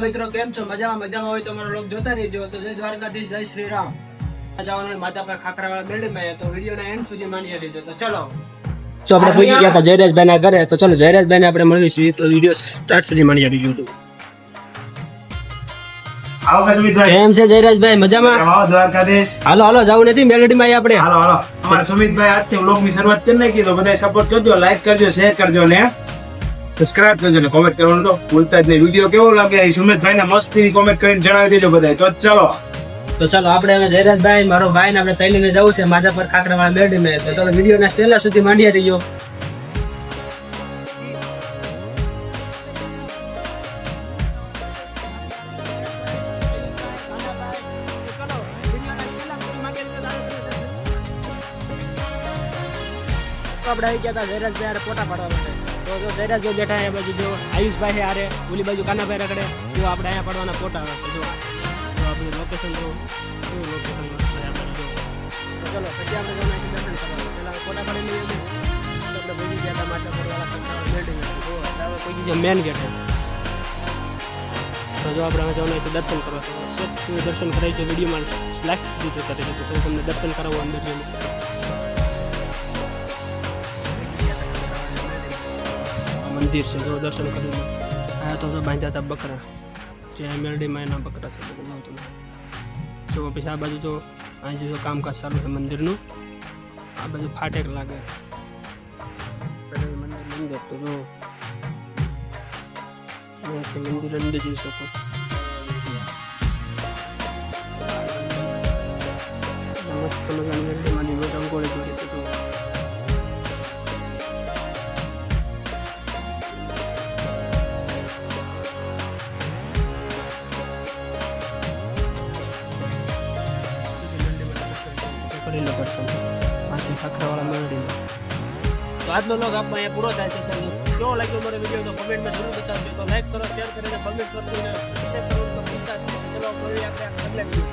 મિત્રો કેમ છો? મજામાં મજામાં હોય તો મારો લોક જોતા રહેજો. તો જય દ્વારકાધીશ જય શ્રી રામ. જવાનું હોય માતા પર ખાખરાવાળા બિલ્ડિંગમાં તો વિડીયોના એન્ડ સુધી માની લેજો તો ચલો. તો આપણે પૂછી ગયા હતા જયરાજભાઈ ના ઘરે. તો ચલો જયરાજભાઈ ને આપણે મળીશું. તો વીડિયો સ્ટાર્ટ સુધી માની લેજો આવો કેમ છે જયરાજભાઈ? મજામાં? આવો દ્વારકાધીશ. હાલો હાલો જવું નથી મેલેડીમાં આપણે. હાલો હાલો. અમારા સુમિતભાઈ આજથી વ્લોગની શરૂઆત કરી નાખી. તો બધા સપોર્ટ કરજો લાઈક કરજો શેર કરજો ને. સબસ્ક્રાઇબ કરજો ને કોમેન્ટ કરવાનું તો ભૂલતા જ નહીં. વીડિયો કેવો લાગે? એ સુમિતભાઈ ને મસ્તી કોમેન્ટ કરીને જણાવી દેજો બધા તો ચાલો. તો ચાલો, આપણે હવે જયરાજભાઈ, મારો ભાઈ ને આપણે તૈલીને જવું છે. માજા પર ખાખરાવાળા મેલેડીમાં તો ચાલો વીડિયો વિડીયોના છેલ્લા સુધી માંડ્યા રહીયો આપણે આવી ગયા હતા જયરાજભાઈ ફોટા પાડવા માટે. તો જો જયરાજભાઈ બેઠા એ બાજુ જો આયુષભાઈ હારે ઓલી બાજુ કાનાભાઈ રખડે. જો આપણે અહીંયા પાડવાના ફોટા આવે. છે જો તો આપણું લોકેશન જો, કેવું લોકેશન તો ચલો, પછી આપણે જવાનું છે દર્શન કરવા પહેલા ફોટા પાડી લઈએ છીએ. તો આપણે ભેગી ગયા હતા માતા પરવાળા ખંડાવા બિલ્ડિંગ જો આપણે હવે કોઈ જગ્યાએ મેન ગેટ તો જો આપણે હવે જવાનું છે દર્શન કરવા. તો સત દર્શન કરાવી છે વિડીયોમાં. લાઈક દીધું કરી દીધું તો તમને દર્શન કરાવવું અંદર જઈને. મંદિર છે, જો દર્શન કરીને આ તો બાંધ્યા હતા બકરા. જે મેરડીમાં એના બકરા છે તો લાવતું જો પછી આ બાજુ તો અહીં જો કામકાજ ચાલુ છે મંદિરનું, આ બાજુ ફાટેક લાગે. મંદિર તો જો મંદિર અંદર જઈ શકો. મસ્ત મજાની લો દર્શન પાછી ખાખરાવાળા મેળવીને તો આજનો લોગ આપમાં અહીંયા પૂરો થાય છે. તો કેવો લાગ્યો મારો વીડિયો તો કમેન્ટમાં જરૂર બતાવજો. તો લાઈક કરો શેર કરીને કમેન્ટ કરજો. અને સબસ્ક્રાઈબ કરો તો ચલો, મળીએ આપણે video.